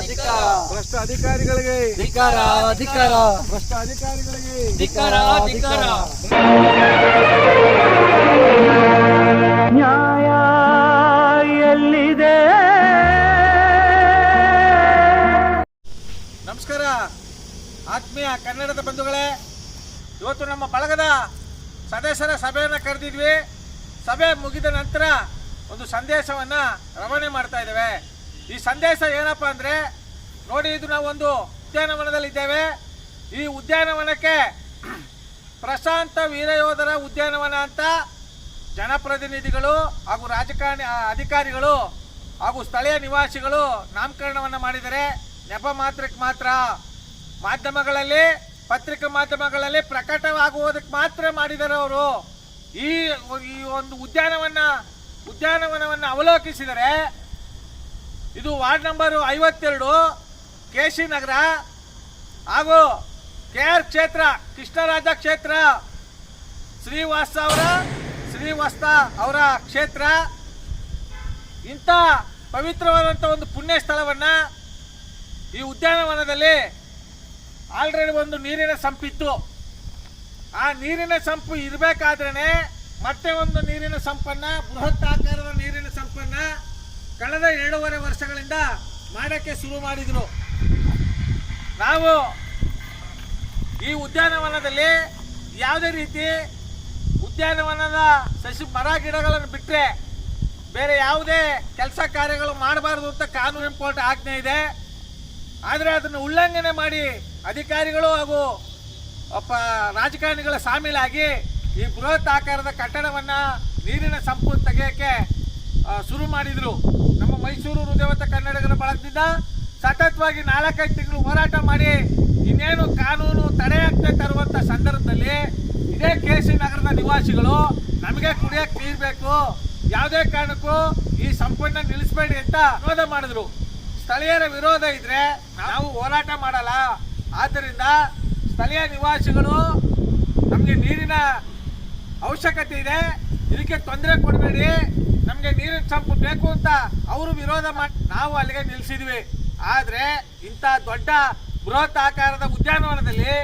ಧಿಕ್ಕಾರ ಧಿಕ್ಕಾರ ಭ್ರಷ್ಟ ಅಧಿಕಾರಿಗಳಿಗೆ ಧಿಕ್ಕಾರ ಧಿಕ್ಕಾರ ಭ್ರಷ್ಟ ಅಧಿಕಾರಿಗಳಿಗೆ ಧಿಕ್ಕಾರ ಧಿಕ್ಕಾರ ನ್ಯಾಯ ಎಲ್ಲಿದೆ? ನಮಸ್ಕಾರ. ಆತ್ಮೀಯ ಕನ್ನಡದ ಬಂಧುಗಳೇ ಇವತ್ತು ನಮ್ಮ ಬಳಗದ ಸದಸ್ಯರ ಸಭೆಯನ್ನು ಕರೆದಿದ್ವಿ. ಸಭೆ ಮುಗಿದ ನಂತರ ಒಂದು ಸಂದೇಶವನ್ನು ರವಾನೆ ಮಾಡ್ತಾ ಇದ್ದೇವೆ. ಈ ಸಂದೇಶ ಏನಪ್ಪ ಅಂದರೆ, ನೋಡಿ ಇದು ನಾವು ಒಂದು ಉದ್ಯಾನವನದಲ್ಲಿದ್ದೇವೆ. ಈ ಉದ್ಯಾನವನಕ್ಕೆ ಪ್ರಶಾಂತ ವೀರಯೋಧರ ಉದ್ಯಾನವನ ಅಂತ ಜನಪ್ರತಿನಿಧಿಗಳು ಹಾಗೂ ರಾಜಕಾರಣಿ ಅಧಿಕಾರಿಗಳು ಹಾಗೂ ಸ್ಥಳೀಯ ನಿವಾಸಿಗಳು ನಾಮಕರಣವನ್ನು ಮಾಡಿದರೆ ನೆಪ ಮಾತ್ರಕ್ಕೆ ಮಾತ್ರ. ಮಾಧ್ಯಮಗಳಲ್ಲಿ, ಪತ್ರಿಕಾ ಮಾಧ್ಯಮಗಳಲ್ಲಿ ಪ್ರಕಟವಾಗುವುದಕ್ಕೆ ಮಾತ್ರ ಮಾಡಿದ್ದಾರೆ ಅವರು. ಈ ಒಂದು ಉದ್ಯಾನವನ ಉದ್ಯಾನವನವನ್ನು ಅವಲೋಕಿಸಿದರೆ ಇದು ವಾರ್ಡ್ ನಂಬರು ಐವತ್ತೆರಡು, ಕೆ ಸಿ ನಗರ ಹಾಗೂ ಕೆ ಆರ್ ಕ್ಷೇತ್ರ, ಕೃಷ್ಣರಾಜ ಕ್ಷೇತ್ರ ಶ್ರೀವಾಸ ಅವರ ಶ್ರೀವಾಸ್ತ ಅವರ ಕ್ಷೇತ್ರ. ಇಂಥ ಪವಿತ್ರವಾದಂಥ ಒಂದು ಪುಣ್ಯ ಸ್ಥಳವನ್ನು ಈ ಉದ್ಯಾನವನದಲ್ಲಿ ಆಲ್ರೆಡಿ ಒಂದು ನೀರಿನ ಸಂಪಿತ್ತು ಆ ನೀರಿನ ಸಂಪು ಇರಬೇಕಾದ್ರೇ ಮತ್ತೆ ಒಂದು ನೀರಿನ ಸಂಪನ್ನ ಬೃಹತ್ ಆಕಾರದ ನೀರಿನ ಸಂಪನ್ನ ಕಳೆದ ಎರಡೂವರೆ ವರ್ಷಗಳಿಂದ ಮಾಡೋಕ್ಕೆ ಶುರು ಮಾಡಿದ್ರು. ನಾವು ಈ ಉದ್ಯಾನವನದಲ್ಲಿ ಯಾವುದೇ ರೀತಿ ಉದ್ಯಾನವನದ ಸಸಿ, ಮರ, ಗಿಡಗಳನ್ನು ಬಿಟ್ಟರೆ ಬೇರೆ ಯಾವುದೇ ಕೆಲಸ ಕಾರ್ಯಗಳು ಮಾಡಬಾರ್ದು ಅಂತ ಕಾನೂನು ಇಂಪೋರ್ಟ್ ಆಜ್ಞೆ ಇದೆ. ಆದರೆ ಅದನ್ನು ಉಲ್ಲಂಘನೆ ಮಾಡಿ ಅಧಿಕಾರಿಗಳು ಹಾಗೂ ಒಬ್ಬ ರಾಜಕಾರಣಿಗಳ ಸಾಮೀಲಾಗಿ ಈ ಬೃಹತ್ ಆಕಾರದ ಕಟ್ಟಡವನ್ನು ನೀರಿನ ಸಂಪು ತೆಗೆಯೋಕ್ಕೆ ಶುರು ಮಾಡಿದರು. ನಮ್ಮ ಮೈಸೂರು ಹೃದಯವಂತ ಕನ್ನಡಿಗರ ಬಳಗದಿಂದ ಸತತವಾಗಿ ನಾಲ್ಕೈದು ತಿಂಗಳು ಹೋರಾಟ ಮಾಡಿ ಇನ್ನೇನು ಕಾನೂನು ತಡೆಯಾಗ್ತಾ ಸಂದರ್ಭದಲ್ಲಿ ಇದೇ ಕೆ ಸಿ ನಗರದ ನಿವಾಸಿಗಳು ನಮಗೆ ಕುಡಿಯಕ್ಕೆ ನೀರು ಬೇಕು. ಯಾವುದೇ ಕಾರಣಕ್ಕೂ ಈ ಸಂಪನ್ನ ನಿಲ್ಲಿಸಬೇಡಿ ಅಂತ ವಿರೋಧ ಮಾಡಿದ್ರು. ಸ್ಥಳೀಯರ ವಿರೋಧ ಇದ್ರೆ ನಾವು ಹೋರಾಟ ಮಾಡಲ್ಲ. ಆದ್ದರಿಂದ ಸ್ಥಳೀಯ ನಿವಾಸಿಗಳು ನಮಗೆ ನೀರಿನ ಅವಶ್ಯಕತೆ ಇದೆ. ಇದಕ್ಕೆ ತೊಂದರೆ ಕೊಡಬೇಡಿ. ನಮಗೆ ನೀರಿನ ಸಂಪು ಬೇಕು ಅಂತ ಅವರು ವಿರೋಧ ಮಾಡಿ, ನಾವು ಅಲ್ಲಿಗೆ ನಿಲ್ಲಿಸಿದ್ವಿ ಆದರೆ ಇಂಥ ದೊಡ್ಡ ಬೃಹತ್ ಆಕಾರದ ಉದ್ಯಾನವನದಲ್ಲಿ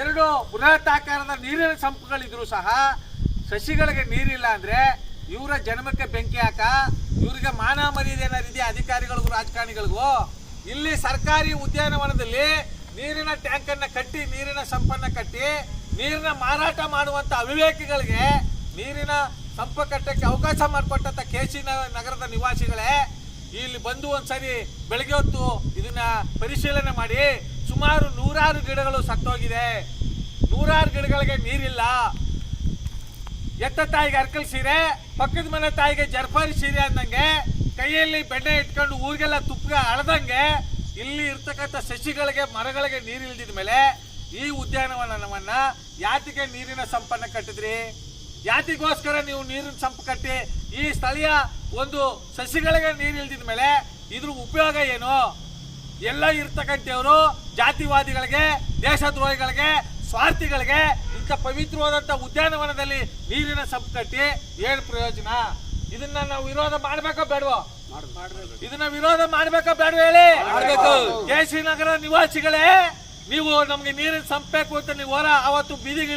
ಎರಡು ಬೃಹತ್ ಆಕಾರದ ನೀರಿನ ಸಂಪುಗಳಿದ್ರು ಸಹ ಸಸಿಗಳಿಗೆ ನೀರಿಲ್ಲ ಅಂದರೆ ಇವರ ಜನ್ಮಕ್ಕೆ ಬೆಂಕಿ ಹಾಕ, ಇವರಿಗೆ ಮಾನ ಮರ್ಯಾದೆ ಇದೆಯಾ ಅಧಿಕಾರಿಗಳಿಗೂ ರಾಜಕಾರಣಿಗಳಿಗೂ ಇಲ್ಲಿ ಸರ್ಕಾರಿ ಉದ್ಯಾನವನದಲ್ಲಿ ನೀರಿನ ಟ್ಯಾಂಕನ್ನು ಕಟ್ಟಿ, ನೀರಿನ ಸಂಪನ್ನ ಕಟ್ಟಿ, ನೀರಿನ ಮಾರಾಟ ಮಾಡುವಂತ ಅವಿವೇಕಿಗಳಿಗೆ ನೀರಿನ ಸಂಪ ಕಟ್ಟಕ್ಕೆ ಅವಕಾಶ ಮಾಡಿಕೊಟ್ಟಂತ ಕೆಸಿ ನಗರದ ನಿವಾಸಿಗಳೇ, ಇಲ್ಲಿ ಬಂದು ಒಂದ್ಸರಿ ಬೆಳಗ್ಗೆ ಹೊತ್ತು ಇದನ್ನ ಪರಿಶೀಲನೆ ಮಾಡಿ, ಸುಮಾರು ನೂರಾರು ಗಿಡಗಳು ಸತ್ತೋಗಿದೆ. ನೂರಾರು ಗಿಡಗಳಿಗೆ ನೀರಿಲ್ಲ. ಎತ್ತ ತಾಯಿಗೆ ಅರ್ಕಲ್ ಸೀರೆ, ಪಕ್ಕದ ಮನೆ ತಾಯಿಗೆ ಜರ್ಪಾರಿ ಸೀರೆ ಅಂದಂಗೆ, ಕೈಯಲ್ಲಿ ಬೆಣ್ಣೆ ಇಟ್ಕೊಂಡು ಊರಿಗೆಲ್ಲ ತುಪ್ಪ ಅಳದಂಗೆ, ಇಲ್ಲಿ ಇರ್ತಕ್ಕಂಥ ಸಸಿಗಳಿಗೆ, ಮರಗಳಿಗೆ ನೀರು ಇಲ್ದಿದ ಮೇಲೆ ಈ ಉದ್ಯಾನವನವನ್ನ ಯಾತಿಗೆ ನೀರಿನ ಸಂಪನ್ನ ಕಟ್ಟಿದ್ರಿ? ಯಾತಿಗೋಸ್ಕರ ನೀವು ನೀರಿನ ಸಂಪ ಕಟ್ಟಿ ಈ ಸ್ಥಳೀಯ ಒಂದು ಸಸಿಗಳಿಗೆ ನೀರು ಇಳಿದ ಮೇಲೆ ಇದ್ರ ಉಪಯೋಗ ಏನು? ಎಲ್ಲ ಇರ್ತಕ್ಕಂಥವರು ಜಾತಿವಾದಿಗಳಿಗೆ ದೇಶದ್ರೋಹಿಗಳಿಗೆ ಸ್ವಾರ್ಥಿಗಳಿಗೆ ಇಂಥ ಪವಿತ್ರವಾದಂಥ ಉದ್ಯಾನವನದಲ್ಲಿ ನೀರಿನ ಸಂಪು ಕಟ್ಟಿ ಏನು ಪ್ರಯೋಜನ? ಇದನ್ನ ನಾವು ವಿರೋಧ ಮಾಡ್ಬೇಕೋ ಬೇಡವೋ? ಇದನ್ನ ವಿರೋಧ ಮಾಡ್ಬೇಕೋ ಬೇಡ ಹೇಳಿ? ಜಯಶ್ರೀ ನಗರ ನಿವಾಸಿಗಳೇ ನೀವು ನಮ್ಗೆ ನೀರಿನ ಸಂಪಬೇಕು ಅಂತ ನೀವು ಹೋರ ಅವತ್ತು ಬೀದಿಗೆ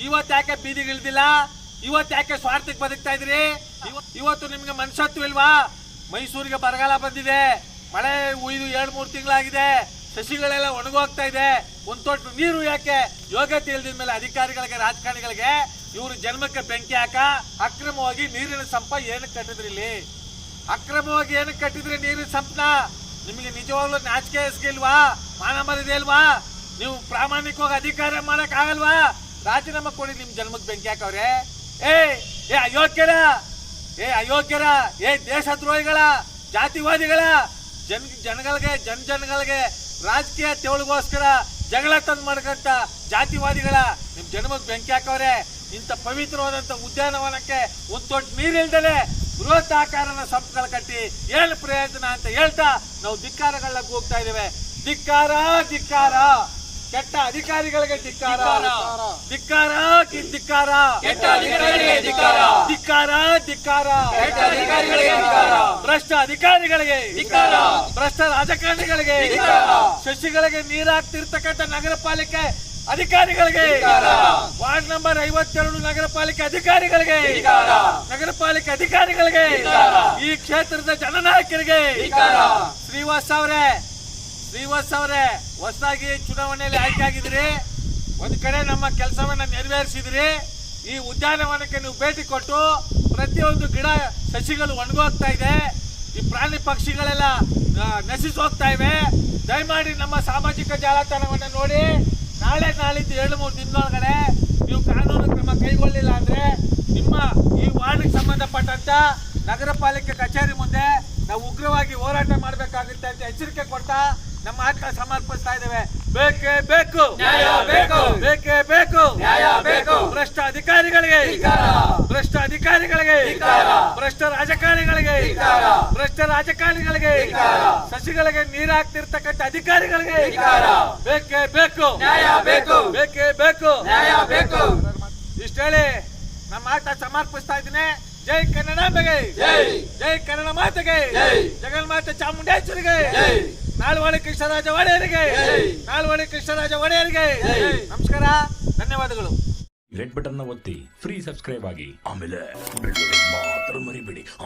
ಇಳಿದಿದ್ರಲ್ಲ ಇವತ್ತು ಯಾಕೆ ಬೀದಿಗಿಳಿದಿಲ್ಲ ಇವತ್ತು ಯಾಕೆ ಸ್ವಾರ್ಥಕ್ಕೆ ಬದುಕ್ತಾ ಇದ್ರಿ ಇವ- ಇವತ್ತು ನಿಮ್ಗೆ ಮನುಷ್ಯತ್ವ ಇಲ್ವಾ? ಮೈಸೂರಿಗೆ ಬರಗಾಲ ಬಂದಿದೆ. ಮಳೆ ಉಯ್ದು ಎರಡು, ಮೂರು ತಿಂಗಳಾಗಿದೆ. ಸಸಿಗಳೆಲ್ಲ ಒಣಗೋಗ್ತಾ ಇದೆ. ಒಂದ್ ತೊಟ್ಟು ನೀರು ಯಾಕೆ? ಯೋಗ್ಯತೆ ಇಲ್ದಿದ ಮೇಲೆ ಅಧಿಕಾರಿಗಳಿಗೆ, ರಾಜಕಾರಣಿಗಳಿಗೆ ಇವರು ಜನ್ಮಕ್ಕೆ ಬೆಂಕಿ ಹಾಕ, ಅಕ್ರಮವಾಗಿ ನೀರಿನ ಸಂಪ ಏನಕ್ಕೆ ಕಟ್ಟಿದ್ರಿ ಇಲ್ಲಿ? ಅಕ್ರಮವಾಗಿ ಏನಕ್ಕೆ ಕಟ್ಟಿದ್ರಿ ನೀರಿನ ಸಂಪನ? ನಿಮಗೆ ನಿಜವಾಗ್ಲೂ ನಾಚಿಕೆ ಇಸ್ಗಿಲ್ವಾ ಮಾನ ಮರ್ಯಾದೆ ಇಲ್ವಾ? ನೀವು ಪ್ರಾಮಾಣಿಕವಾಗಿ ಅಧಿಕಾರ ಮಾಡಕ್ ಆಗಲ್ವಾ ರಾಜೀನಾಮೆ ಕೊಡಿ ನಿಮ್ ಜನ್ಮಕ್ಕೆ ಬೆಂಕಿ ಹಾಕವ್ರೆ. ಏ ಏ ಅಯೋಗ್ಯರ ಏ ಅಯೋಗ್ಯರ, ಏ ದೇಶದ್ರೋಹಿಗಳ, ಜಾತಿವಾದಿಗಳ, ಜನ್, ಜನಗಳಿಗೆ, ಜನ ಜನಗಳಿಗೆ ರಾಜಕೀಯ ತೆವಳಿಗೋಸ್ಕರ ಜಗಳ ತಂದು ಮಾಡ್ಕಂತ ಜಾತಿವಾದಿಗಳ ನಿಮ್ ಜನ್ಮಕ್ಕೆ ಬೆಂಕಿ ಹಾಕವ್ರೆ. ಇಂಥ ಪವಿತ್ರವಾದಂಥ ಉದ್ಯಾನವನಕ್ಕೆ ಒಂದು ದೊಡ್ಡ ನೀರಿಲ್ದಲೆ ಬೃಹತ್ ಆಕಾರನ ಸಂಪಗಳು ಕಟ್ಟಿ ಏನು ಪ್ರಯೋಜನ ಅಂತ ಹೇಳ್ತಾ ನಾವು ಧಿಕ್ಕಾರಗಳನ್ನ ಹೋಗ್ತಾ ಇದ್ದೇವೆ. ಧಿಕ್ಕಾರ ಧಿಕ್ಕಾರ. ಕೆಟ್ಟ ಅಧಿಕಾರಿಗಳಿಗೆ ಧಿಕ್ಕಾರ ಧಿಕ್ಕಾರ. ಧಿಕ್ಕಾರ ಕೆಟ್ಟ ಅಧಿಕಾರಿಗಳಿಗೆ ಧಿಕ್ಕಾರ. ಧಿಕ್ಕಾರ ಧಿಕ್ಕಾರ ಕೆಟ್ಟ ಅಧಿಕಾರಿಗಳಿಗೆ ಧಿಕ್ಕಾರ. ಭ್ರಷ್ಟ ಅಧಿಕಾರಿಗಳಿಗೆ ಧಿಕ್ಕಾರ. ಭ್ರಷ್ಟ ರಾಜಕಾರಣಿಗಳಿಗೆ. ಶಶಿಗಳಿಗೆ ನೀರಾಗ್ತಿರ್ತಕ್ಕಂಥ ನಗರ ಪಾಲಿಕೆ ಅಧಿಕಾರಿಗಳಿಗೆ. ವಾರ್ಡ್ ನಂಬರ್ ಐವತ್ತೆರಡು ನಗರ ಪಾಲಿಕೆ ಅಧಿಕಾರಿಗಳಿಗೆ. ನಗರ ಪಾಲಿಕೆ ಅಧಿಕಾರಿಗಳಿಗೆ ಈ ಕ್ಷೇತ್ರದ ಜನನಾಯಕರಿಗೆ. ಶ್ರೀವಾಸ್ ಅವರೇ ಶ್ರೀವಾಸ್ ಅವರೇ, ಹೊಸದಾಗಿ ಚುನಾವಣೆಯಲ್ಲಿ ಆಯ್ಕೆ ಆಗಿದ್ರಿ. ಒಂದ್ ಕಡೆ ನಮ್ಮ ಕೆಲಸವನ್ನ ನೆರವೇರಿಸಿದ್ರಿ. ಈ ಉದ್ಯಾನವನಕ್ಕೆ ನೀವು ಭೇಟಿ ಕೊಟ್ಟು ಪ್ರತಿಯೊಂದು ಗಿಡ ಸಸಿಗಳು ಒಣಗೋಗ್ತಾ ಇದೆ. ಈ ಪ್ರಾಣಿ ಪಕ್ಷಿಗಳೆಲ್ಲ ನಶಿಸಿ ಹೋಗ್ತಾ ಇವೆ. ದಯಮಾಡಿ ನಮ್ಮ ಸಾಮಾಜಿಕ ಜಾಲತಾಣವನ್ನ ನೋಡಿ. ನಾಳೆ ನಾಳಿದ್ದು ಏಳು ಮೂರು ದಿನದೊಳಗಡೆ ನೀವು ಕಾನೂನು ಕ್ರಮ ಕೈಗೊಳ್ಳಿಲ್ಲ ಅಂದ್ರೆ ನಿಮ್ಮ ಈ ವಾರ್ಡ್ಗೆ ಸಂಬಂಧಪಟ್ಟಂತ ನಗರ ಪಾಲಿಕೆ ಕಚೇರಿ ಮುಂದೆ ನಾವು ಉಗ್ರವಾಗಿ ಹೋರಾಟ ಮಾಡಬೇಕಾಗುತ್ತೆ ಅಂತ ಎಚ್ಚರಿಕೆ ಕೊಡ್ತಾ ಆತ್ಮ ಸಮರ್ಪಿಸ್ತಾ ಇದ್ದೇವೆ ಬೇಕೇ ಬೇಕು ನ್ಯಾಯ ಬೇಕು. ಬೇಕೇ ಬೇಕು ನ್ಯಾಯ ಬೇಕು. ಭ್ರಷ್ಟ ಅಧಿಕಾರಿಗಳಿಗೆ. ಭ್ರಷ್ಟ ಅಧಿಕಾರಿಗಳಿಗೆ. ಭ್ರಷ್ಟ ರಾಜಕಾರಣಿಗಳಿಗೆ. ಭ್ರಷ್ಟ ರಾಜಕಾರಣಿಗಳಿಗೆ. ಸಸಿಗಳಿಗೆ ನೀರು ಹಾಕ್ತಿರ್ತಕ್ಕಂಥ ಅಧಿಕಾರಿಗಳಿಗೆ. ಬೇಕೇ ಬೇಕು ನ್ಯಾಯ ಬೇಕು. ಬೇಕೇ ಬೇಕು ನ್ಯಾಯ ಬೇಕು. ಇಷ್ಟ ಹೇಳಿ ನಮ್ಮ ಆಟ ಸಮರ್ಪಿಸ್ತಾ ಇದ್ದೀನಿ ಜೈ ಕನ್ನಡಾಂಬೆಗೆ ಜೈ. ಜೈ ಕನ್ನಡ ಮಾತೆಗೆ ಜಗನ್ ಜಗನ್ಮಾತೆ ಚಾಮುಂಡೇಶ್ವರಿಗೆ ಜೈ. ನಾಲ್ವಡಿ ಕೃಷ್ಣರಾಜ ಒಡೆಯರಿಗೆ. ನಾಲ್ವಡಿ ಕೃಷ್ಣರಾಜ ಒಡೆಯರಿಗೆ. ನಮಸ್ಕಾರ ಧನ್ಯವಾದಗಳು. ರೆಡ್ ಬಟನ್ನ ಒತ್ತಿ ಫ್ರೀ ಸಬ್ಸ್ಕ್ರೈಬ್ ಆಗಿ. ಆಮೇಲೆ ಮರಿಬೇಡಿ.